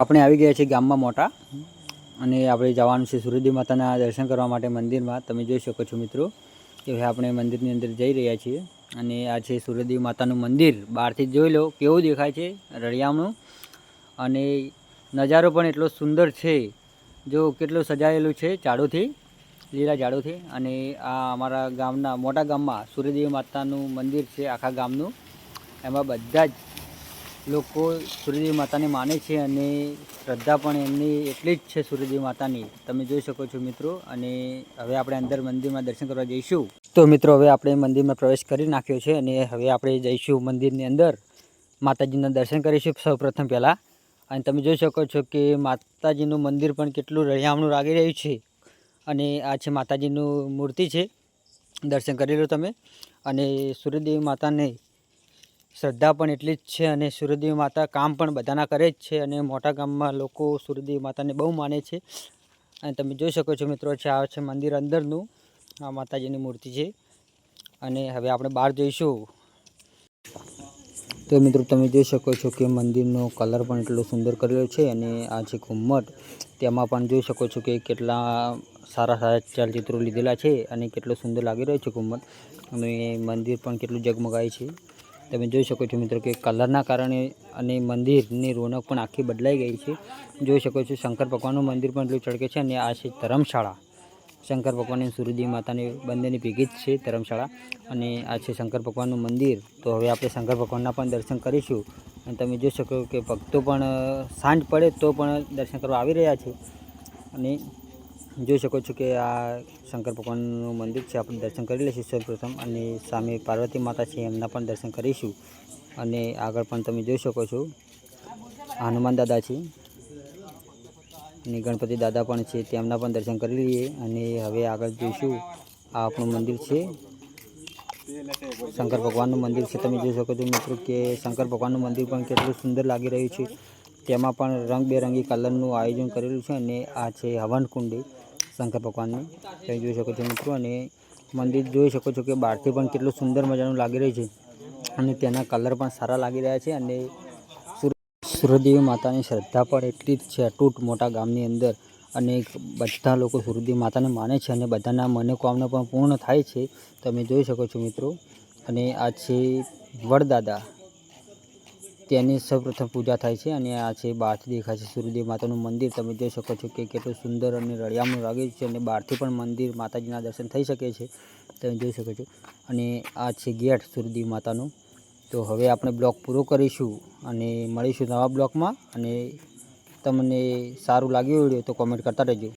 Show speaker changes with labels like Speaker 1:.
Speaker 1: આપણે આવી ગયા છીએ ગામમાં મોટા. અને આપણે જવાનું છે સૂર્યદેવ માતાના દર્શન કરવા માટે મંદિરમાં. તમે જોઈ શકો છો મિત્રો કે હવે આપણે મંદિરની અંદર જઈ રહ્યા છીએ. અને આ છે સૂર્યદેવ માતાનું મંદિર. બહારથી જોઈ લો, કેવું દેખાય છે રળિયામણું. અને નજારો પણ એટલો સુંદર છે. જો કેટલું સજાયેલું છે ઝાડોથી, લીલા ઝાડોથી. અને આ અમારા ગામના, મોટા ગામમાં સૂર્યદેવી માતાનું મંદિર છે, આખા ગામનું. એમાં બધા જ લોકો સૂર્યદેવી માતાને માને છે અને શ્રદ્ધા પણ એમની એટલી જ છે સૂર્યદેવી માતાની. તમે જોઈ શકો છો મિત્રો, અને હવે આપણે અંદર મંદિરમાં દર્શન કરવા જઈશું. તો મિત્રો, હવે આપણે મંદિરમાં પ્રવેશ કરી નાખ્યો છે અને હવે આપણે જઈશું મંદિરની અંદર. માતાજીના દર્શન કરીશું સૌ પ્રથમ પહેલાં. અને તમે જોઈ શકો છો કે માતાજીનું મંદિર પણ કેટલું રળિયામણું લાગી રહ્યું છે. અને આ છે માતાજીનું મૂર્તિ છે. દર્શન કરી લો તમે. અને સૂર્યદેવી માતાને શ્રદ્ધા પણ એટલી જ છે અને સૂર્યદેવી માતા કામ પણ બધાના કરે જ છે અને મોટા ગામમાં લોકો સૂર્યદેવી માતાને બહુ માને છે. અને તમે જોઈ શકો છો મિત્રો છે, આ છે મંદિર અંદરનું. આ માતાજીની મૂર્તિ છે. અને હવે આપણે બહાર જઈશું. તો મિત્રો તમે જોઈ શકો છો કે મંદિરનો કલર પણ એટલો સુંદર કરેલો છે અને આ છે ઘુમ્મટ, તેમાં પણ જોઈ શકો છો કે કેટલા સારા સારા ચલચિત્રો લીધેલા છે અને કેટલો સુંદર લાગી રહ્યો છે ઘુમ્મટ. અને મંદિર પણ કેટલું જગમગાય છે. તમે જોઈ શકો છો મિત્રો કે કલરના કારણે અને મંદિરની રોનક પણ આખી બદલાઈ ગઈ છે. જોઈ શકો છો શંકર ભગવાનનું મંદિર પણ એટલું ચળકે છે અને આ છે ધર્મશાળા. શંકર ભગવાન સૂર્યદેવ માતાની બંનેની ભેગી જ છે ધરમશાળા અને આ છે શંકર ભગવાનનું મંદિર. તો હવે આપણે શંકર ભગવાનના પણ દર્શન કરીશું. અને તમે જોઈ શકો કે ભક્તો પણ, સાંજ પડે તો પણ દર્શન કરવા આવી રહ્યા છે. અને જોઈ શકો છો કે આ શંકર ભગવાનનું મંદિર છે. આપણે દર્શન કરી લઈશું સૌપ્રથમ અને સામે પાર્વતી માતા છે એમના પણ દર્શન કરીશું. અને આગળ પણ તમે જોઈ શકો છો, હનુમાન દાદા છે અને ગણપતિ દાદા પણ છે, તેમના પણ દર્શન કરી લઈએ અને હવે આગળ જોઈશું આ આપણું મંદિર છે. શંકર ભગવાનનું મંદિર છે. તમે જોઈ શકો છો મિત્રો કે શંકર ભગવાનનું મંદિર પણ કેટલું સુંદર લાગી રહ્યું છે. તેમાં પણ રંગબેરંગી કલરનું આયોજન કરેલું છે અને આ છે હવન કુંડી શંકર ભગવાનની. તમે જોઈ શકો છો મિત્રો અને મંદિર જોઈ શકો છો કે બહારથી પણ કેટલું સુંદર મજાનું લાગી રહ્યું છે અને તેના કલર પણ સારા લાગી રહ્યા છે અને સૂર્યદેવી માતાની શ્રદ્ધા પણ એટલી જ છે અતૂટ મોટા ગામની અંદર અને બધા લોકો સૂર્યદેવી માતાને માને છે અને બધાના મનોકામના પણ પૂર્ણ થાય છે. તમે જોઈ શકો છો મિત્રો અને આ છે વડદાદા તેની સૌપ્રથમ પૂજા થાય છે અને આ છે બહારથી દેખાય છે સૂર્યદેવ માતાનું મંદિર. તમે જોઈ શકો છો કે કેટલું સુંદર અને રળિયામણું લાગે છે અને બહારથી પણ મંદિર માતાજીના દર્શન થઈ શકે છે. તમે જોઈ શકો છો. અને આ છે ગેટ સૂર્યદેવ માતાનું. તો હવે આપણે બ્લોગ પૂરો કરીશું અને મળીશું નવા બ્લોગમાં અને તમને સારું લાગ્યું વીડિયો તો કોમેન્ટ કરતા રહેજો.